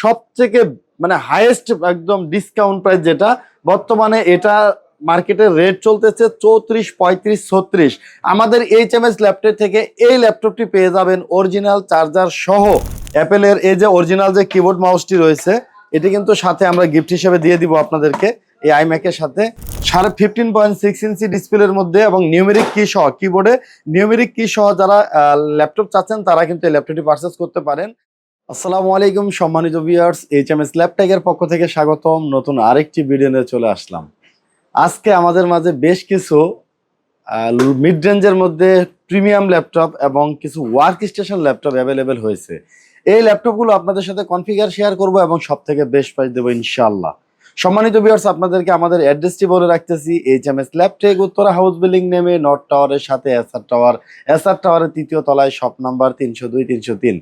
সব থেকে মানে হাইয়েস্ট একদম ডিসকাউন্ট প্রাইস যেটা, বর্তমানে এটা মার্কেটের রেট চলতেছে চৌত্রিশ, পঁয়ত্রিশ, ছত্রিশ। আমাদের এইচ এম এস ল্যাপটপ থেকে এই ল্যাপটপটি পেয়ে যাবেন অরিজিনাল চার্জার সহ। অ্যাপেলের এই যে অরিজিনাল যে কিবোর্ড মাউসটি রয়েছে, এটি কিন্তু সাথে আমরা গিফট হিসেবে দিয়ে দিব আপনাদেরকে এই আইম্যাকের সাথে। সাড়ে ফিফটিন পয়েন্ট সিক্স ইঞ্চি ডিসপ্লের মধ্যে এবং নিউমেরিক কি সহ কিবোর্ডে নিউমেরিক কি সহ যারা ল্যাপটপ চাচ্ছেন, তারা কিন্তু এই ল্যাপটপটি পারচেস করতে পারেন। আসসালামু আলাইকুম, সম্মানিত ভিউয়ার্স এইচ এম এস পক্ষ থেকে স্বাগতম। নতুন আরেকটি ভিডিও নিয়ে চলে আসলাম। আজকে আমাদের মাঝে বেশ কিছু মিড রেঞ্জের মধ্যে প্রিমিয়াম ল্যাপটপ এবং কিছু ওয়ার্ক স্টেশন ল্যাপটপ অ্যাভেলেবেল হয়েছে। এই ল্যাপটপগুলো আপনাদের সাথে কনফিগার শেয়ার করব এবং সব থেকে বেস্ট প্রাইস দেবো ইনশাল্লাহ সম্মানিত ভিউয়ার্স আপনাদেরকে আমাদের অ্যাড্রেসটি বলে রাখতেছি H M S Laptech Uttara house building নেমে নর্থ টাওয়ারের সাথে এসআর টাওয়ার এসআর টাওয়ারের তৃতীয় তলায় শপ নাম্বার তিনশো দুই, তিনশো তিন।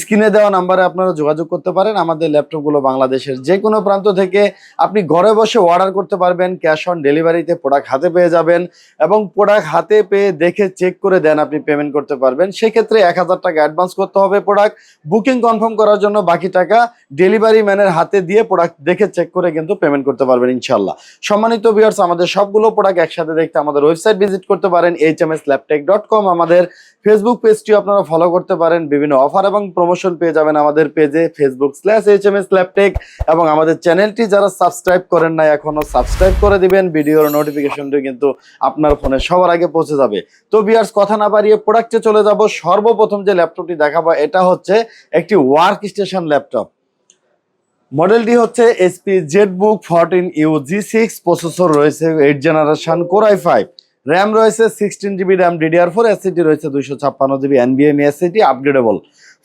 স্ক্রিনে দেওয়া নাম্বারে আপনারা যোগাযোগ করতে পারেন, আমাদের ল্যাপটপগুলো বাংলাদেশের যে কোনো প্রান্ত থেকে। আপনি ঘরে বসে অর্ডার করতে পারবেন ক্যাশ অন ডেলিভারিতে প্রোডাক্ট হাতে পেয়ে যাবেন এবং প্রোডাক্ট হাতে পেয়ে দেখে চেক করে দেন আপনি পেমেন্ট করতে পারবেন। সেক্ষেত্রে এক হাজার টাকা অ্যাডভান্স করতে হবে প্রোডাক্ট বুকিং কনফার্ম করার জন্য বাকি টাকা ডেলিভারি ম্যানের হাতে দিয়ে প্রোডাক্ট দেখে চেক করে কিন্তু পেমেন্ট করতে পারবেন ইনশাল্লাহ সম্মানিত ভিউয়ার্স আমাদের সবগুলো প্রোডাক্ট একসাথে দেখতে আমাদের ওয়েবসাইট ভিজিট করতে পারেন H M S Laptech dot com আমাদের ফেসবুক পেজটিও আপনারা ফলো করতে পারেন, বিভিন্ন অফার এবং প্রমোশন পেয়ে যাবেন আমাদের পেজে Facebook slash H M S Laptech এবং আমাদের চ্যানেলটি যারা সাবস্ক্রাইব করেন না এখনও সাবস্ক্রাইব করে দিবেন, ভিডিওর নোটিফিকেশনটি কিন্তু আপনার ফোনে সবার আগে পৌঁছে যাবে। তো ভিউয়ার্স কথা না বাড়িয়ে প্রোডাক্টে চলে যাব, সর্বপ্রথম যে ল্যাপটপটি দেখাবো, এটা হচ্ছে একটি ওয়ার্ক স্টেশন ল্যাপটপ মডেলটি হচ্ছে HP ZBook fourteen U G six processor রয়েছে eight generation core i five RAM রয়েছে sixteen GB RAM DDR four SSD রয়েছে দুইশো ছাপ্পান্ন GB এনবিএম SSD upgradeable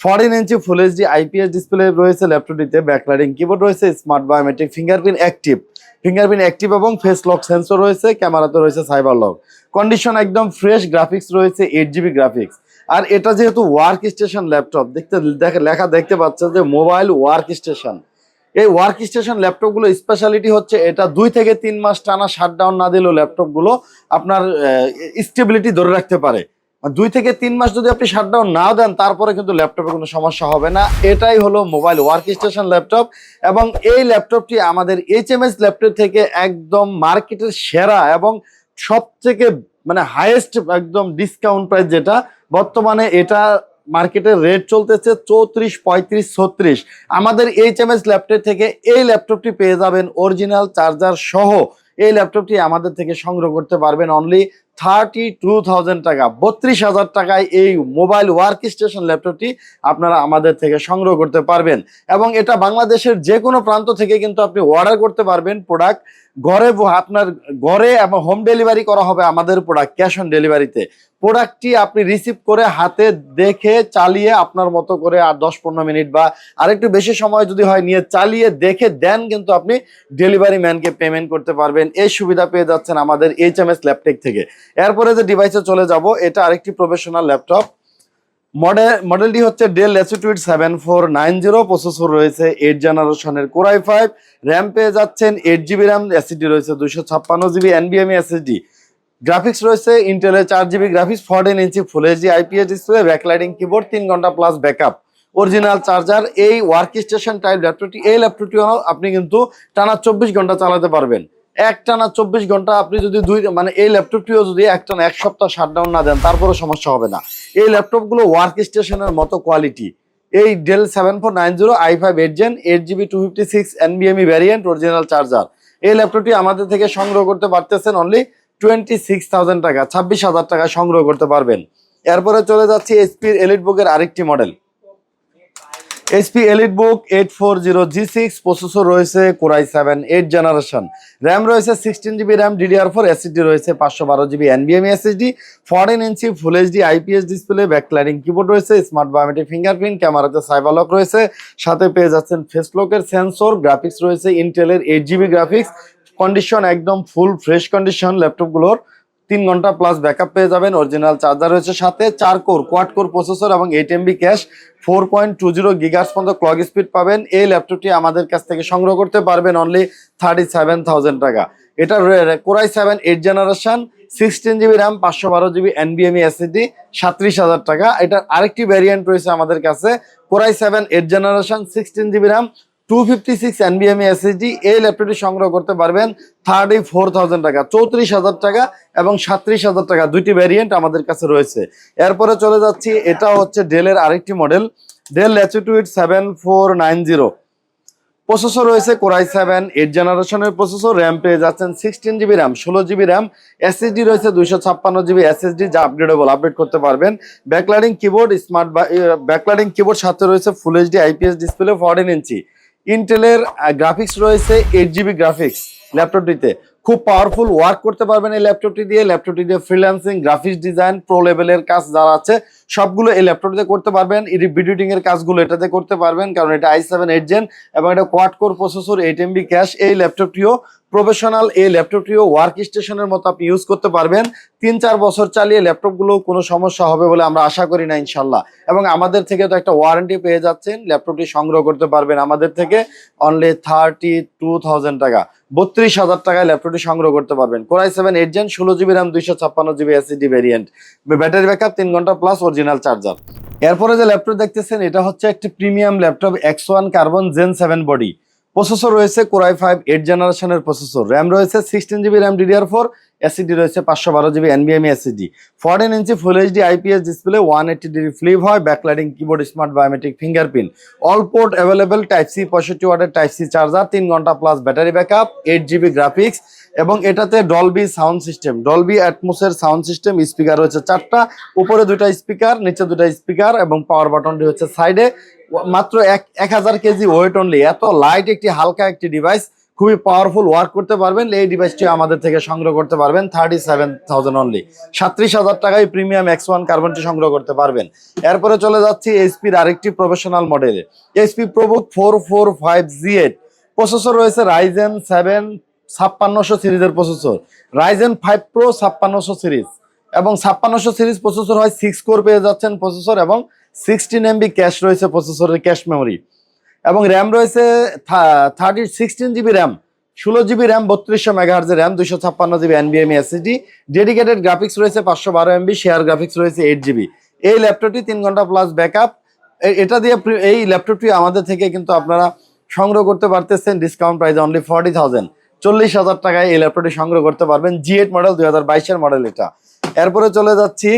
fourteen inch full HD IPS display রয়েছে ল্যাপটপটিতে backlighting keyboard রয়েছে smart biometric fingerprint active fingerprint active এবং face lock sensor রয়েছে, ক্যামেরাতে রয়েছে সাইবার লক কন্ডিশন একদম ফ্রেশ গ্রাফিক্স রয়েছে এইট জিবি গ্রাফিক্স আর এটা যেহেতু ওয়ার্ক স্টেশন ল্যাপটপ দেখতে, দেখে, লেখা দেখতে পাচ্ছেন যে মোবাইল ওয়ার্ক স্টেশন এই ওয়ার্ক স্টেশন ল্যাপটপগুলো স্পেশালিটি হচ্ছে এটা দুই থেকে তিন মাস টানা শাটডাউন না দিলেও ল্যাপটপগুলো আপনার স্টেবিলিটি ধরে রাখতে পারে। দুই থেকে তিন মাস যদি আপনি শাটডাউন না দেন, তারপরে কিন্তু ল্যাপটপে কোনো সমস্যা হবে না। এটাই হলো মোবাইল ওয়ার্ক স্টেশন ল্যাপটপ এবং এই ল্যাপটপটি আমাদের এইচ এম এস ল্যাপটপ থেকে একদম মার্কেটের সেরা এবং সব থেকে মানে হাইয়েস্ট একদম ডিসকাউন্ট প্রাইস যেটা, বর্তমানে এটা মার্কেটের রেট চলতেছে চৌত্রিশ, পঁয়ত্রিশ, ছত্রিশ। আমাদের এইচ এম এস ল্যাপটপ থেকে এই ল্যাপটপটি পেয়ে যাবেন অরিজিনাল চার্জার সহ। এই ল্যাপটপটি আমাদের থেকে সংগ্রহ করতে পারবেন অনলি থার্টি টু থাউজেন্ড টাকা, বত্রিশ হাজার টাকায় এই মোবাইল ওয়ার্ক স্টেশন ল্যাপটপটি আপনারা আমাদের থেকে সংগ্রহ করতে পারবেন। এবং এটা বাংলাদেশের যে কোনো প্রান্ত থেকে কিন্তু আপনি অর্ডার করতে পারবেন প্রোডাক্ট ঘরে আপনার ঘরে এবং হোম ডেলিভারি করা হবে আমাদের প্রোডাক্ট ক্যাশ অন ডেলিভারিতে প্রোডাক্টটি আপনি রিসিভ করে হাতে দেখে চালিয়ে আপনার মতো করে আর দশ পনেরো মিনিট বা আরেকটু বেশি সময় যদি হয় নিয়ে চালিয়ে দেখে দেন কিন্তু আপনি ডেলিভারি ম্যানকে পেমেন্ট করতে পারবেন। এই সুবিধা পেয়ে যাচ্ছেন আমাদের এইচ এম এস ল্যাপটেক থেকে। এরপরে যে ডিভাইসে চলে যাব, এটা আরেকটি প্রফেশনাল ল্যাপটপ মডেল মডেলটি হচ্ছে Dell Latitude seven four nine zero processor রয়েছে এইট জেনারেশনের কোরাই ফাইভ র্যাম পেয়ে যাচ্ছেন এইট জিবি র্যাম এসিডি রয়েছে দুশো ছাপ্পান্ন জিবি এনবিএমই এসএসডি গ্রাফিক্স রয়েছে ইন্টেলের চার GB graphics fourteen inch full HD IPS display backlighting keyboard তিন ঘণ্টা প্লাস ব্যাকআপ অরিজিনাল চার্জার এই ওয়ার্ক স্টেশন টাইপ ল্যাপটপটি এই ল্যাপটপটিও আপনি কিন্তু টানা চব্বিশ ঘণ্টা চালাতে পারবেন। এক টানা চব্বিশ ঘণ্টা আপনি যদি দুই মানে এই ল্যাপটপটিও যদি এক টানা এক সপ্তাহ শাটডাউন না দেন তারপরে সমস্যা হবে না। এই ল্যাপটপগুলো ওয়ার্ক স্টেশনের মতো কোয়ালিটি এই Dell seven four nine zero I five eight gen eight GB two fifty six এনবিএমই variant original charger এই ল্যাপটপটি আমাদের থেকে সংগ্রহ করতে পারতেছেন অনলি টোয়েন্টি সিক্স থাউজেন্ড টাকা, ছাব্বিশ হাজার টাকা সংগ্রহ করতে পারবেন। এরপরে চলে যাচ্ছি এসপির এলিট বুকের আরেকটি model HP EliteBook eight four zero G six processor রয়েছে core i seven eight generation RAM রয়েছে sixteen GB RAM DDR four SSD রয়েছে পাঁচশো বারো GB এনবিএমই SSD fourteen inch full HD IPS display backlighting keyboard রয়েছে smart biometric fingerprint ক্যামেরাতে cyber lock রয়েছে, সাথে পেয়ে যাচ্ছেন ফেস লকের সেন্সর গ্রাফিক্স রয়েছে ইন্টেলের এইট জিবি গ্রাফিক্স কন্ডিশন একদম ফুল ফ্রেশ কন্ডিশন ল্যাপটপগুলোর তিন ঘণ্টা প্লাস ব্যাকআপ পেয়ে যাবেন। অরিজিনাল চার্জার রয়েছে সাথে, চার কোর কোয়াড কোর প্রসেসর এবং eight MB cache four point two zero gigahertz পর্যন্ত ক্লক স্পিড পাবেন। এই ল্যাপটপটি আমাদের কাছ থেকে সংগ্রহ করতে পারবেন অনলি থার্টি সেভেন থাউজেন্ড টাকা। এটা core i seven eight generation sixteen GB RAM পাঁচশো বারো জিবি এনবিএমই এসএসডি সাত্রিশ হাজার টাকা। এটার আরেকটি ভ্যারিয়েন্ট রয়েছে আমাদের কাছে। Core i seven eight generation sixteen GB RAM two fifty six এনবিএমই SSD এই সংগ্রহ করতে পারবেন ফোর থাউজেন্ড টাকা, চৌত্রিশ হাজার টাকা এবং হাজার টাকা, দুইটি আমাদের কাছে রয়েছে। এরপরে চলে যাচ্ছি, এটা হচ্ছে ডেলের আরেকটি model Dell seven four nine zero processor রয়েছে কোরাই সেভেন এইট জেনারেশনের প্রসেসর র্যাম পেয়ে যাচ্ছেন সিক্সটিন জিবি র্যাম ষোলো জিবি র্যাম এসএসডি রয়েছে দুইশো ছাপ্পান্ন জিবি এসএসডি যা আপগ্রেডেবল আপডেট করতে পারবেন। Backlighting keyboard smart backlighting keyboard সাথে রয়েছে full HD IPS display fourteen inch ইন্টেলের গ্রাফিক্স রয়েছে এইট জিবি গ্রাফিক্স ল্যাপটপটিতে। খুব পাওয়ারফুল ওয়ার্ক করতে পারবেন এই ল্যাপটপটি দিয়ে। ল্যাপটপটি দিয়ে ফ্রিল্যান্সিং গ্রাফিক্স ডিজাইন প্রো লেভেলের কাজ যারা আছে, সবগুলো এই ল্যাপটপটিতে করতে পারবেন। এডিটিং এর কাজগুলো এটাতে করতে পারবেন, কারণ এটা আই সেভেন এইট জেন এবং এটা quad core processor eight MB cache এই ল্যাপটপটিও প্রফেশনাল এই ল্যাপটপটিও ওয়ার্ক স্টেশনের মতো আপনি ইউজ করতে পারবেন। তিন চার বছর চালিয়ে ল্যাপটপগুলো কোনো সমস্যা হবে বলে আমরা আশা করি না, ইনশাল্লাহ। এবং আমাদের থেকে তো একটা ওয়ারেন্টি পেয়ে যাচ্ছেন। ল্যাপটপটি সংগ্রহ করতে পারবেন আমাদের থেকে। অনলি থার্টি টু থাউজেন্ড টাকা। বত্রিশ হাজার টাকায় ল্যাপটপটি সংগ্রহ করতে পারবেন। Core i seven eight gen ষোলো জিবি র্যাম দুইশো ছাপ্পান্ন GB SSD variant battery backup তিন ঘণ্টা প্লাস অরিজিনাল চার্জার এরপরে যে ল্যাপটপ দেখতেছেন, এটা হচ্ছে একটি premium laptop X one carbon gen seven body processor রয়েছে কোরাই ফাইভ এইট জেনারেশনের প্রসেসর র্যাম রয়েছে sixteen GB RAM DDR four SSD রয়েছে পাঁচশো বারো GB এনবিএমই SSD fourteen inch full HD IPS display one eighty degree flip হয় backlighting keyboard smart biometric fingerprint all port available type C পঁয়ষট্টি ওয়াটের type C charger তিন ঘণ্টা plus battery backup eight GB graphics এবং এটাতে Dolby sound system Dolby অ্যাটমোসের sound system speaker রয়েছে চারটা। উপরে দুটা স্পিকার নিচে দুটা স্পিকার এবং পাওয়ার বাটনটি হচ্ছে সাইডে মাত্র এক এক হাজার কেজি ওয়েট অনলি এত লাইট একটি হালকা একটি ডিভাইস খুবই পাওয়ারফুল ওয়ার্ক করতে পারবেন। এই ডিভাইসটি আমাদের থেকে সংগ্রহ করতে পারবেন থার্টি সেভেন থাউজেন্ড অনলি সাত্রিশ হাজার টাকায় প্রিমিয়াম এক্স ওয়ান কার্বনটি সংগ্রহ করতে পারবেন। এরপরে চলে যাচ্ছি এইচপির আরেকটি প্রফেশনাল মডেলে HP ProBook four four five G eight processor রয়েছে রাইজেন সেভেন ছাপ্পান্নশো সিরিজের প্রসেসর রাইজেন ফাইভ প্রো ছাপ্পান্নশো সিরিজ। এবং ছাপ্পান্নশো সিরিজ প্রসেসর হয় সিক্স কোর পেয়ে যাচ্ছেন প্রসেসর এবং সিক্সটিন এমবি ক্যাশ রয়েছে প্রসেসরের ক্যাশ মেমোরি এবং র্যাম রয়েছে থার্টি সিক্সটিন জিবি র্যাম ষোলো জিবি র্যাম বত্রিশশো মেগাহার্জের র্যাম দুশো ছাপ্পান্ন জিবি এনবিএমই এসএসডি ডেডিকেটেড গ্রাফিক্স রয়েছে পাঁচশো বারো এমবি শেয়ার গ্রাফিক্স রয়েছে এইট জিবি এই ল্যাপটপটি তিন ঘণ্টা প্লাস ব্যাকআপ এটা দিয়ে এই ল্যাপটপটি আমাদের থেকে কিন্তু আপনারা সংগ্রহ করতে পারতেছেন discount price only forty thousand চল্লিশ হাজার টাকায় এই ল্যাপটপটি সংগ্রহ করতে পারবেন জি এইট মডেল দুই হাজার বাইশের মডেল এটা। এরপরে চলে যাচ্ছি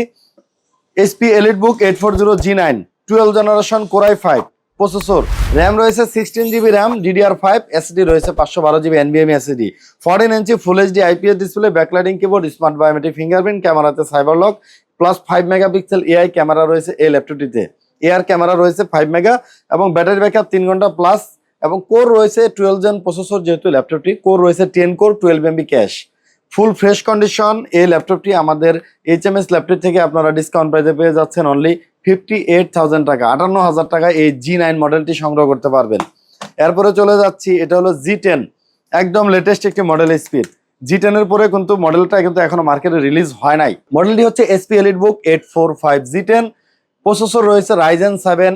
HP EliteBook eight four zero G nine twelve generation core i five processor. RAM রয়েছে sixteen GB RAM DDR five SSD রয়েছে পাঁচশো বারো GB এনবিএম SSD fourteen inch full HD IPS display backlighting keyboard smart biometric fingerprint ক্যামেরাতে cyber lock plus five megapixel AI camera রয়েছে এই ল্যাপটপটিতে AR camera রয়েছে five mega এবং ব্যাটারি ব্যাকআপ তিন ঘণ্টা প্লাস এবং কোর রয়েছে টুয়েলভ জেন প্রসেসর যেহেতু ল্যাপটপটি কোর রয়েছে ten core twelve MB cache full fresh condition এই ল্যাপটপটি আমাদের এইচ এম এস ল্যাপটপ থেকে আপনারা ডিসকাউন্ট প্রাইসে পেয়ে যাচ্ছেন অনলি ফিফটি এইট থাউজেন্ড টাকা, আটান্ন হাজার টাকা এই জি নাইন মডেলটি সংগ্রহ করতে পারবেন। এরপরে চলে যাচ্ছি, এটা হলো জি টেন একদম লেটেস্ট একটি মডেল স্পিড জি টেনের পরে কিন্তু মডেলটা কিন্তু এখনও মার্কেটে রিলিজ হয় নাই। মডেলটি হচ্ছে HP EliteBook eight four five G ten processor রয়েছে রাইজেন সেভেন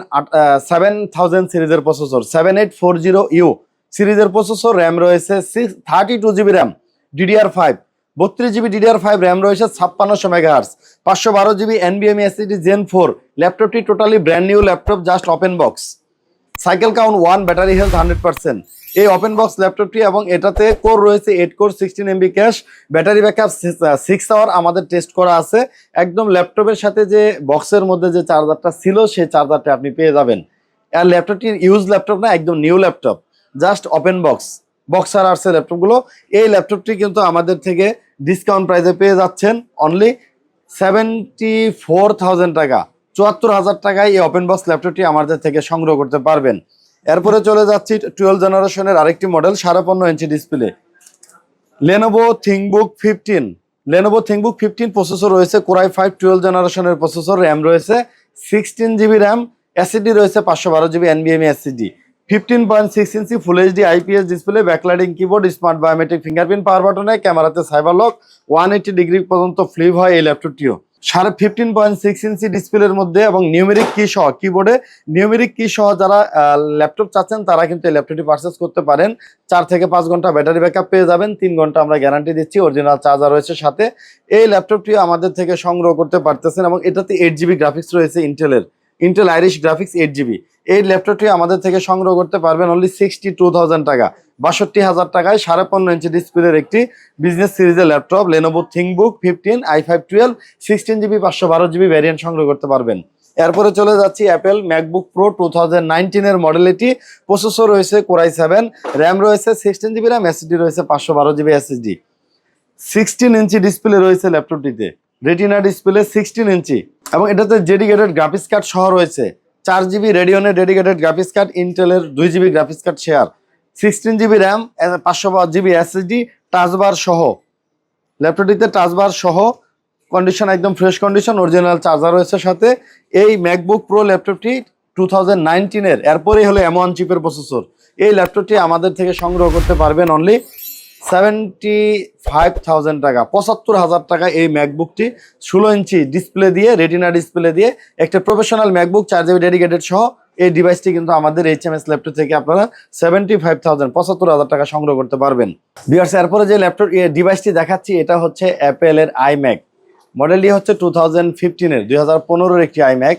সেভেন থাউজেন্ড সিরিজের processor seven eight four zero U সিরিজের প্রসেসর র্যাম রয়েছে six thirty two GB RAM DDR five বত্রিশ জিবি ডিডিআর ফাইভ র্যাম রয়েছে, ছাপ্পান্নশো megahertz পাঁচশো বারো GB এনবিএম এসিডি জেন ফোর ল্যাপটপটি totally brand new laptop just open box cycle count one battery health hundred percent এই open box ল্যাপটপটি এবং এটাতে কোর রয়েছে eight core sixteen MB cache battery backup six hour আমাদের টেস্ট করা আছে। একদম ল্যাপটপের সাথে যে বক্সের মধ্যে যে চার্জারটা ছিল, সেই চার্জারটা আপনি পেয়ে যাবেন। আর ল্যাপটপটি ইউজ ল্যাপটপ না, একদম new laptop just open box boxer আর্টসের ল্যাপটপগুলো এই ল্যাপটপটি কিন্তু আমাদের থেকে ডিসকাউন্ট প্রাইসে পেয়ে যাচ্ছেন অনলি সেভেন্টি ফোর থাউজেন্ড টাকা। চুয়াত্তর হাজার টাকায় এই ওপেন বক্স ল্যাপটপটি আমাদের থেকে সংগ্রহ করতে পারবেন। এরপরে চলে যাচ্ছি টুয়েলভ জেনারেশনের আরেকটি মডেল সাড়ে পনেরো inch display Lenovo ThinkBook fifteen Lenovo ThinkBook fifteen processor রয়েছে কোরাই ফাইভ টুয়েলভ জেনারেশনের প্রসেসর র্যাম রয়েছে সিক্সটিন জিবি র্যাম এসিডি রয়েছে, পাঁচশো বারো GB এনবিএমই SSD fifteen point six inch full HD IPS display backlighting keyboard smart biometric fingerprint power বাটনে ক্যামেরাতে cyber lock one eighty degree পর্যন্ত flip হয় এই ল্যাপটপটিও সাড়ে ফিফটিন পয়েন্ট সিক্স ইঞ্চি ডিসপ্লের মধ্যে এবং নিউমেরিক কি সহ কিবোর্ডে নিউমেরিক কি সহ যারা ল্যাপটপ চাচ্ছেন, তারা কিন্তু এই ল্যাপটপটি পারচেস করতে পারেন। চার থেকে পাঁচ ঘণ্টা ব্যাটারি ব্যাকআপ পেয়ে যাবেন, তিন ঘণ্টা আমরা গ্যারান্টি দিচ্ছি অরিজিনাল চার্জার রয়েছে সাথে। এই ল্যাপটপটিও আমাদের থেকে সংগ্রহ করতে পারতেছেন এবং এটাতে এইট জিবি গ্রাফিক্স রয়েছে ইন্টেলের Intel Iris graphics eight GB এই ল্যাপটপটি আমাদের থেকে সংগ্রহ করতে পারবেন অনলি সিক্সটি টু থাউজেন্ড টাকা। বাষট্টি হাজার টাকায় সাড়ে পনেরো ইঞ্চি ডিসপ্লের একটি বিজনেস সিরিজের laptop Lenovo ThinkBook fifteen I five twelve sixteen GB পাঁচশো বারো জিবি ভ্যারিয়েন্ট সংগ্রহ করতে পারবেন। এরপরে চলে যাচ্ছি Apple MacBook Pro two thousand নাইনটিনের model এটি। প্রসেসর রয়েছে কোরাই সেভেন র্যাম রয়েছে সিক্সটিন জিবি র্যাম এসএসডি রয়েছে পাঁচশো বারো GB SSD sixteen inch display রয়েছে ল্যাপটপটিতে। Retina display sixteen inch. এবং এটাতে ডেডিকেটেড গ্রাফিক্স কার্ড সহ রয়েছে। চার জিবি রেডিওনের ডেডিকেটেড গ্রাফিক্স কার্ড ইন্টেলের দুই GB graphics card share sixteen GB RAM পাঁচশো জিবি এসএসডি টাচবার সহ। ল্যাপটপটিতে টাচবার সহ কন্ডিশন একদম ফ্রেশ কন্ডিশন অরিজিনাল চার্জার রয়েছে সাথে। এই ম্যাকবুক প্রো ল্যাপটপটি টু থাউজেন্ড নাইনটিনের এরপরেই হলো এম ওয়ান চিপের প্রসেসর এই ল্যাপটপটি আমাদের থেকে সংগ্রহ করতে পারবেন অনলি সেভেন্টি ফাইভ থাউজেন্ড টাকা, পঁচাত্তর হাজার টাকা এই ম্যাকবুকটি ষোলো ইঞ্চি ডিসপ্লে দিয়ে রেটিনা ডিসপ্লে দিয়ে, একটা প্রফেশনাল ম্যাকবুক চার জিবি ডেডিকেটেড সহ এই ডিভাইসটি কিন্তু আমাদের এইচ এম এস ল্যাপটপ থেকে আপনারা সেভেন্টি ফাইভ থাউজেন্ড পঁচাত্তর হাজার টাকা সংগ্রহ করতে পারবেন। বিয়ার্স এরপরে যে ল্যাপটপ ডিভাইসটি দেখাচ্ছি, এটা হচ্ছে অ্যাপেলের আইম্যাক মডেলটি হচ্ছে টু থাউজেন্ড ফিফটিনের দুই হাজার পনেরোর একটি আইম্যাক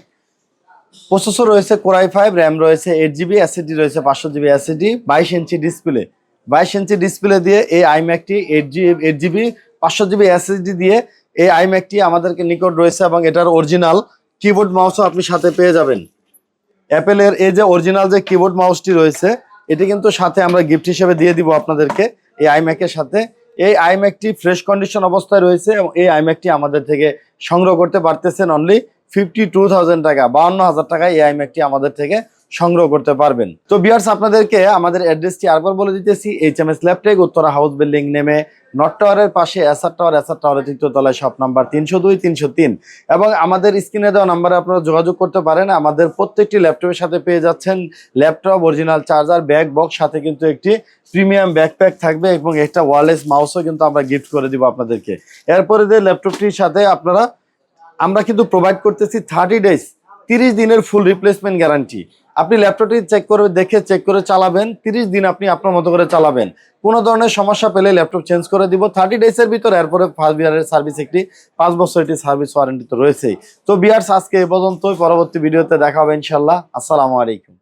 প্রসেসর রয়েছে কোরাই ফাইভ র্যাম রয়েছে এইট জিবি এসএসডি রয়েছে পাঁচশো জিবি এসএসডি বাইশ ইঞ্চি ডিসপ্লে বাইশ ইঞ্চি ডিসপ্লে দিয়ে এই আইম্যাকটি এইট জি এইট জিবি পাঁচশো জিবি এসএসডি দিয়ে এই আইম্যাকটি আমাদেরকে নিকট রয়েছে এবং এটার অরিজিনাল কিবোর্ড মাউসও আপনি সাথে পেয়ে যাবেন। অ্যাপেলের এই যে অরিজিনাল যে কিবোর্ড মাউসটি রয়েছে, এটি কিন্তু সাথে আমরা গিফট হিসেবে দিয়ে দিব আপনাদেরকে এই আইম্যাকের সাথে। এই আইম্যাকটি ফ্রেশ কন্ডিশন অবস্থায় রয়েছে এবং এই আইম্যাকটি আমাদের থেকে সংগ্রহ করতে পারতেছেন অনলি ফিফটি টু থাউজেন্ড টাকা বাউন্ন হাজার টাকায় এই আইম্যাকটি আমাদের থেকে সংগ্রহ করতে পারবেন। তো বিয়ার্স আপনাদেরকে আমাদের অ্যাড্রেসটি আরবার বলে দিতেছি H M S Laptech Uttara house building নেমে নট টাওয়ারের পাশে এসআর টাওয়ার এসআর টাওয়ারের তৃতীয় তলায় শপ নাম্বার তিনশো দুই, তিনশো তিন। এবং আমাদের স্ক্রিনে দেওয়া নাম্বারে আপনারা যোগাযোগ করতে পারেন। আমাদের প্রত্যেকটি ল্যাপটপের সাথে পেয়ে যাচ্ছেন laptop original charger bag box সাথে কিন্তু একটি প্রিমিয়াম ব্যাকপ্যাক থাকবে এবং একটা ওয়ারলেস মাউসও কিন্তু আমরা গিফট করে দিব আপনাদেরকে। এরপরে যে ল্যাপটপটির সাথে আপনারা, আমরা কিন্তু প্রোভাইড করতেছি থার্টি ডেজ তিরিশ দিনের ফুল রিপ্লেসমেন্ট গ্যারান্টি আপনি ল্যাপটপটি চেক করে দেখে চেক করে চালাবেন, তিরিশ দিন আপনি আপনার মতো করে চালাবেন। কোনো ধরনের সমস্যা পেলে ল্যাপটপ চেঞ্জ করে দিব। থার্টি ডেজের ভিতর, এরপরে ফার্স্ট বিয়ারের সার্ভিস একটি, পাঁচ বছর একটি সার্ভিস ওয়ারেন্টি তো রয়েছেই। তো বিয়ার্স আজকে এ পর্যন্তই, পরবর্তী ভিডিওতে দেখা হবে ইনশাল্লাহ আসসালামু আলাইকুম।